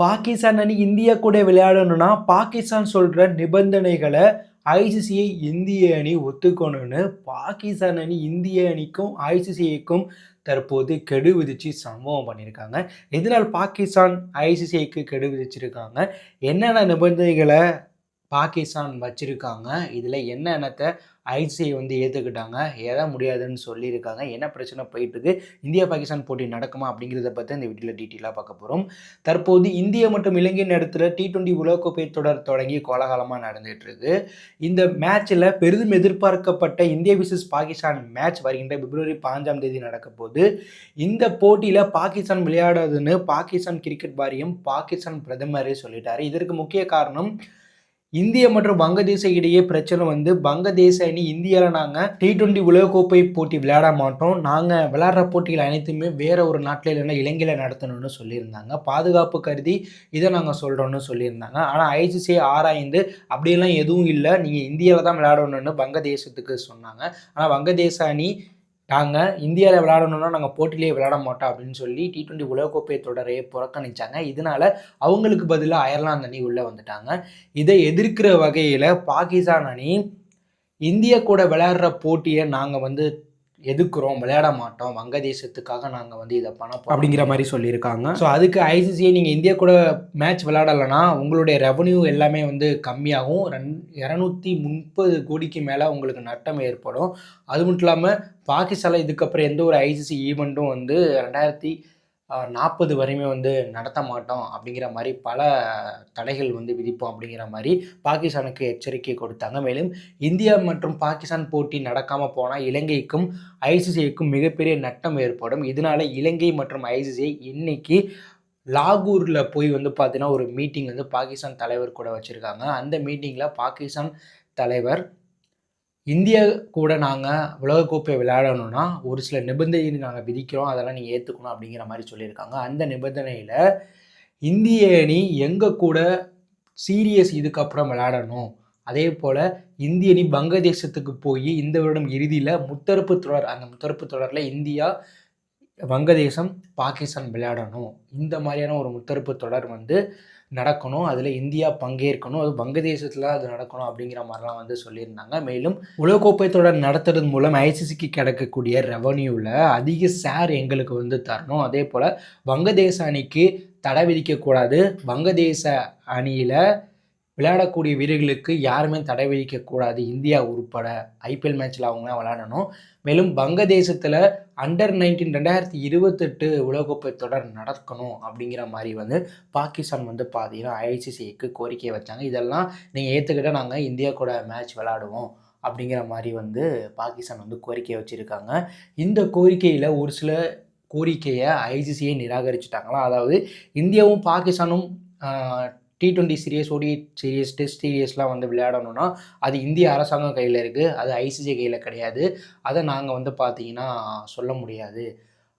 பாகிஸ்தான் அணி இந்தியா கூட விளையாடணும்னா பாகிஸ்தான் சொல்கிற நிபந்தனைகளை ஐசிசிஐ இந்திய அணி ஒத்துக்கணும்னு பாகிஸ்தான் அணி இந்திய அணிக்கும் ஐசிசிஐக்கும் தற்போது கெடு விதிச்சு சம்பவம் பண்ணியிருக்காங்க. இதனால் பாகிஸ்தான் ஐசிசிஐக்கு கெடு விதிச்சிருக்காங்க? என்னென்ன நிபந்தனைகளை பாகிஸ்தான் வச்சுருக்காங்க? இதில் என்னென்னத்தை ஐசிஐ வந்து ஏற்றுக்கிட்டாங்க எதை முடியாதுன்னு சொல்லியிருக்காங்க. என்ன பிரச்சனை போயிட்டுருக்கு? இந்தியா பாகிஸ்தான் போட்டி நடக்குமா அப்படிங்கிறத பற்றி இந்த வீட்டில் டீட்டெயிலாக பார்க்க போகிறோம் தற்போது இந்தியா மற்றும் இலங்கை நேரத்தில் டி டுவெண்ட்டி உலகக்கோப்பை தொடர் தொடங்கி கோலாகலமாக நடந்துகிட்ருக்கு இந்த மேட்ச்சில் பெரிதும் எதிர்பார்க்கப்பட்ட இந்தியா விசஸ் பாகிஸ்தான் மேட்ச் வருகின்ற பிப்ரவரி பாஞ்சாம் தேதி நடக்க போது இந்த போட்டியில் பாகிஸ்தான் விளையாடாதுன்னு பாகிஸ்தான் கிரிக்கெட் வாரியம் பாகிஸ்தான் பிரதமரே சொல்லிட்டாரு. இதற்கு முக்கிய காரணம் இந்திய மற்றும் வங்கதேச இடையே பிரச்சனை வந்து வங்கதேச அணி இந்தியாவில் நாங்கள் டி டுவெண்ட்டி உலகக்கோப்பை போட்டி விளையாட மாட்டோம். நாங்கள் விளையாடுற போட்டிகள் அனைத்துமே வேற ஒரு நாட்டில் இல்லைன்னா இலங்கையில் நடத்தணும்னு சொல்லியிருந்தாங்க. பாதுகாப்பு கருதி இதை நாங்கள் சொல்கிறோன்னு சொல்லியிருந்தாங்க. ஆனால் ஐசிசி ஆராய்ந்து அப்படியெல்லாம் எதுவும் இல்லை. நீங்கள் இந்தியாவில் தான் விளையாடணும்னு வங்கதேசத்துக்கு சொன்னாங்க. ஆனால் வங்கதேச அணி நாங்கள் இந்தியாவில் விளையாடணும்னா நாங்கள் போட்டிலேயே விளையாட மாட்டோம் அப்படின்னு சொல்லி டி டுவெண்ட்டி உலகக்கோப்பை தொடரையை புறக்கணிச்சாங்க. இதனால் அவங்களுக்கு பதிலாக அயர்லாந்து அணி உள்ளே வந்துட்டாங்க. இதை எதிர்க்கிற வகையில் பாகிஸ்தான் அணி இந்தியா கூட விளையாடுற போட்டியை நாங்கள் வந்து எதிர்க்கிறோம் விளையாட மாட்டோம் வங்கதேசத்துக்காக நாங்கள் வந்து இதை பண்ண போறோம் அப்படிங்கிற மாதிரி சொல்லியிருக்காங்க. ஸோ அதுக்கு ஐசிசியை நீங்கள் இந்தியா கூட மேட்ச் விளையாடலைன்னா உங்களுடைய ரெவன்யூ எல்லாமே வந்து கம்மியாகும். ரெண் இரநூத்தி முப்பது கோடிக்கு மேலே உங்களுக்கு நட்டம் ஏற்படும். அது மட்டும் இல்லாமல் பாகிஸ்தானில் இதுக்கப்புறம் எந்த ஒரு ஐசிசி ஈவெண்ட்டும் வந்து ரெண்டாயிரத்தி நாற்பது வரையுமே வந்து நடத்த மாட்டோம் அப்படிங்கிற மாதிரி பல தடைகள் வந்து விதிப்போம் அப்படிங்கிற மாதிரி பாகிஸ்தானுக்கு எச்சரிக்கை கொடுத்தாங்க. மேலும் இந்தியா மற்றும் பாகிஸ்தான் போட்டி நடக்காமல் போனால் இலங்கைக்கும் ஐசிசிஐக்கும் மிகப்பெரிய நட்டம் ஏற்படும். இதனால இலங்கை மற்றும் ஐசிசிஐ இன்னைக்கு லாகூரில் போய் வந்து பார்த்தீங்கன்னா ஒரு மீட்டிங் வந்து பாகிஸ்தான் தலைவர் கூட வச்சுருக்காங்க. அந்த மீட்டிங்கில் பாகிஸ்தான் தலைவர் இந்தியா கூட நாங்கள் உலகக்கோப்பை விளையாடணும்னா ஒரு சில நிபந்தனை நாங்கள் விதிக்கிறோம். அதெல்லாம் நீங்கள் ஏற்றுக்கணும் அப்படிங்கிற மாதிரி சொல்லியிருக்காங்க. அந்த நிபந்தனையில் இந்திய அணி எங்கள் கூட சீரியஸ் இதுக்கப்புறம் விளையாடணும். அதே போல் இந்திய அணி வங்கதேசத்துக்கு போய் இந்த வருடம் இறுதியில் முத்தரப்பு தொடர் அந்த முத்தரப்பு தொடரில் இந்தியா வங்கதேசம் பாகிஸ்தான் விளையாடணும். இந்த மாதிரியான ஒரு முத்தரப்பு தொடர் வந்து நடக்கணும். அதில் இந்தியா பங்கேற்கணும். அது வங்கதேசத்தில் அது நடக்கணும் அப்படிங்கிற மாதிரிலாம் வந்து சொல்லியிருந்தாங்க. மேலும் உலகக்கோப்பை தொடர் நடத்துறது மூலம் ஐசிசிக்கு கிடைக்கக்கூடிய ரெவன்யூவில் அதிக சேர் எங்களுக்கு வந்து தரணும். அதே போல் வங்கதேச அணிக்கு தடை விதிக்கக்கூடாது. வங்கதேச அணியில் விளையாடக்கூடிய வீரர்களுக்கு யாருமே தடை விதிக்கக்கூடாது இந்தியா உட்பட ஐபிஎல் மேட்ச்சில் அவங்களாம் விளையாடணும். மேலும் வங்கதேசத்தில் அண்டர் நைன்டீன் ரெண்டாயிரத்தி இருபத்தெட்டு உலகக்கோப்பை தொடர் நடக்கணும் அப்படிங்கிற மாதிரி வந்து பாகிஸ்தான் வந்து பார்த்தீங்கன்னா ஐசிசிக்கு கோரிக்கை வச்சாங்க. இதெல்லாம் நீங்கள் ஏற்றுக்கிட்டால் நாங்கள் இந்தியா கூட மேட்ச் விளாடுவோம் அப்படிங்கிற மாதிரி வந்து பாகிஸ்தான் வந்து கோரிக்கை வச்சுருக்காங்க. இந்த கோரிக்கையில் ஒரு சில கோரிக்கையை ஐசிசியை நிராகரிச்சுட்டாங்களா அதாவது இந்தியாவும் பாகிஸ்தானும் T twenty series ODI series test சீரியஸ்லாம் வந்து விளையாடணும்னா அது இந்திய அரசாங்கம் கையில் இருக்குது அது ஐசிசி கையில் கிடையாது. அதை நாங்கள் வந்து பார்த்தீங்கன்னா சொல்ல முடியாது.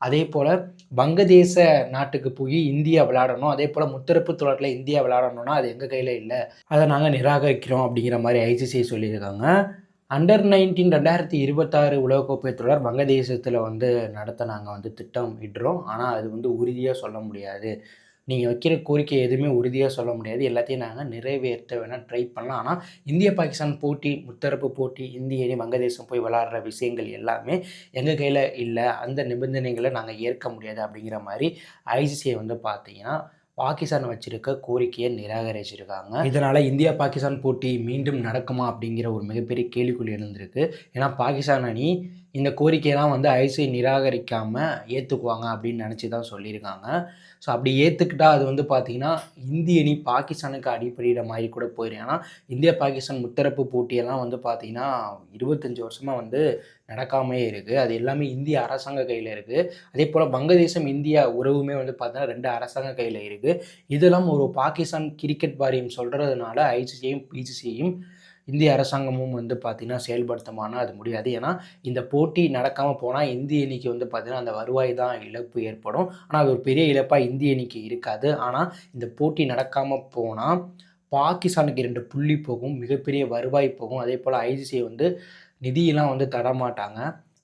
அதே போல் வங்கதேச நாட்டுக்கு போய் இந்தியா விளையாடணும். அதே போல் முத்தரப்பு தொடரில் இந்தியா விளையாடணும்னா அது எங்கள் கையில் இல்லை. அதை நாங்கள் நிராகரிக்கிறோம் அப்படிங்கிற மாதிரி ஐசிசி சொல்லியிருக்காங்க. அண்டர் நைன்டீன் ரெண்டாயிரத்தி இருபத்தாறு உலகக்கோப்பை தொடர் வங்கதேசத்தில் வந்து நடத்த நாங்கள் வந்து திட்டம் இடுறோம் ஆனால் அது வந்து உறுதியாக சொல்ல முடியாது. நீங்கள் வைக்கிற கோரிக்கை எதுவுமே உறுதியாக சொல்ல முடியாது. எல்லாத்தையும் நாங்கள் நிறைவேற்ற வேணால் ட்ரை பண்ணலாம். ஆனால் இந்திய பாகிஸ்தான் போட்டி முத்தரப்பு போட்டி இந்திய அணி வங்கதேசம் போய் விளாட்ற விஷயங்கள் எல்லாமே எங்கள் கையில் இல்லை. அந்த நிபந்தனைகளை நாங்கள் ஏற்க முடியாது அப்படிங்கிற மாதிரி ஐசிசியை வந்து பார்த்தீங்கன்னா பாகிஸ்தான் வச்சிருக்க கோரிக்கையை நிராகரிச்சிருக்காங்க. இதனால் இந்தியா பாகிஸ்தான் போட்டி மீண்டும் நடக்குமா அப்படிங்கிற ஒரு மிகப்பெரிய கேள்விக்குள் இருந்திருக்கு ஏன்னா பாகிஸ்தான் அணி இந்த கோரிக்கையெல்லாம் வந்து ஐசிஐ நிராகரிக்காமல் ஏற்றுக்குவாங்க அப்படின்னு நினச்சி தான் சொல்லியிருக்காங்க. ஸோ அப்படி ஏற்றுக்கிட்டா அது வந்து பார்த்திங்கன்னா இந்திய அணி பாகிஸ்தானுக்கு அடிப்படையிட மாதிரி கூட போயிடும் ஏன்னா இந்தியா பாகிஸ்தான் முத்தரப்பு போட்டியெல்லாம் வந்து பார்த்திங்கன்னா இருபத்தஞ்சி வருஷமாக வந்து நடக்காமே இருக்குது அது எல்லாமே இந்திய அரசாங்க கையில் இருக்குது அதே போல் வங்கதேசம் இந்தியா உறவுமே வந்து பார்த்தீங்கன்னா ரெண்டு அரசாங்க கையில் இருக்குது இதெல்லாம் ஒரு பாகிஸ்தான் கிரிக்கெட் வாரியம் சொல்கிறதுனால ஐசிசியையும் பிசிசியையும் இந்திய அரசாங்கமும் வந்து பார்த்திங்கன்னா செயல்படுத்தமானால் அது முடியாது. ஏன்னா இந்த போட்டி நடக்காமல் போனால் இந்திய அணிக்கு வந்து பார்த்திங்கன்னா அந்த வருவாய் தான் இழப்பு ஏற்படும். ஆனால் அது ஒரு பெரிய இழப்பாக இந்திய அணிக்கு இருக்காது. ஆனால் இந்த போட்டி நடக்காமல் போனால் பாகிஸ்தானுக்கு ரெண்டு புள்ளி போகும் மிகப்பெரிய வருவாய் போகும். அதே போல் ஐசிசியை வந்து நிதியெல்லாம் வந்து தரமாட்டாங்க.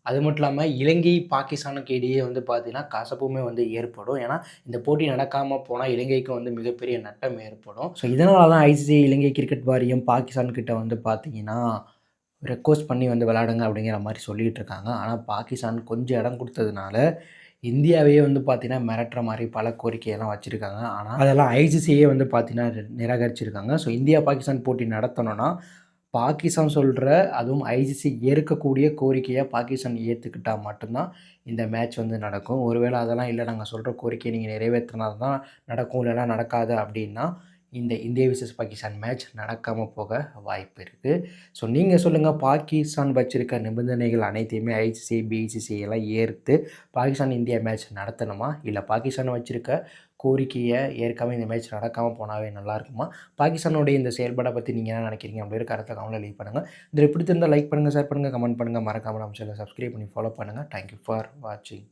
அது மட்டும் இல்லாமல் இலங்கை பாகிஸ்தானுக்கு இடையே வந்து பார்த்தீங்கன்னா கசப்புமே வந்து ஏற்படும். ஏன்னா இந்த போட்டி நடக்காமல் போனால் இலங்கைக்கு வந்து மிகப்பெரிய நட்டம் ஏற்படும். ஸோ இதனால தான் ஐசிசி இலங்கை கிரிக்கெட் வாரியம் பாகிஸ்தான் கிட்ட வந்து பார்த்தீங்கன்னா ரெக்வஸ்ட் பண்ணி வந்து விளையாடுங்க அப்படிங்கிற மாதிரி சொல்லிகிட்டு இருக்காங்க. ஆனால் பாகிஸ்தான் கொஞ்சம் இடம் கொடுத்ததுனால இந்தியாவையே வந்து பார்த்தீங்கன்னா மிரட்டுற மாதிரி பல கோரிக்கையெல்லாம் வச்சுருக்காங்க. ஆனால் அதெல்லாம் ஐசிசியே வந்து பார்த்தீங்கன்னா நிராகரிச்சிருக்காங்க. ஸோ இந்தியா பாகிஸ்தான் போட்டி நடத்தணும்னா பாகிஸ்தான் சொல்கிற அதுவும் ஐசிசி ஏற்கக்கூடிய கோரிக்கையை பாகிஸ்தான் ஏற்றுக்கிட்டால் மட்டும்தான் இந்த மேட்ச் வந்து நடக்கும். ஒருவேளை அதெல்லாம் இல்லை நாங்கள் சொல்கிற கோரிக்கையை நீங்கள் நிறைவேற்றினா தான் நடக்கும் இல்லைனா நடக்காது அப்படின்னா இந்த இந்தியா விசஸ் பாகிஸ்தான் மேட்ச் நடக்காமல் போக வாய்ப்பு இருக்குது ஸோ நீங்கள் சொல்லுங்கள் பாகிஸ்தான் வச்சுருக்க நிபந்தனைகள் அனைத்தையுமே ஐசிசி பிசிசி எல்லாம் ஏற்று பாகிஸ்தான் இந்தியா மேட்ச் நடத்தணுமா? இல்லை பாகிஸ்தான் வச்சுருக்க கோரிக்கையை ஏற்காமல் இந்த மேட்ச் நடக்காமல் போனாவே நல்லா இருக்குமா? பாகிஸ்தானுடைய இந்த செயல்பாடை பற்றி நீங்கள் என்ன நினைக்கிறீங்க அப்படின்னு கருத்தை கமெண்ட்டில் லீவ் பண்ணுங்கள் இதில் பிடித்திருந்தால் லைக் பண்ணுங்கள் ஷேர் பண்ணுங்கள் கமெண்ட் பண்ணுங்கள் மறக்காமல் நம்ம சேனலை சப்ஸ்கிரைப் பண்ணி ஃபாலோ பண்ணுங்கள் தேங்க்யூ ஃபார் வாட்சிங்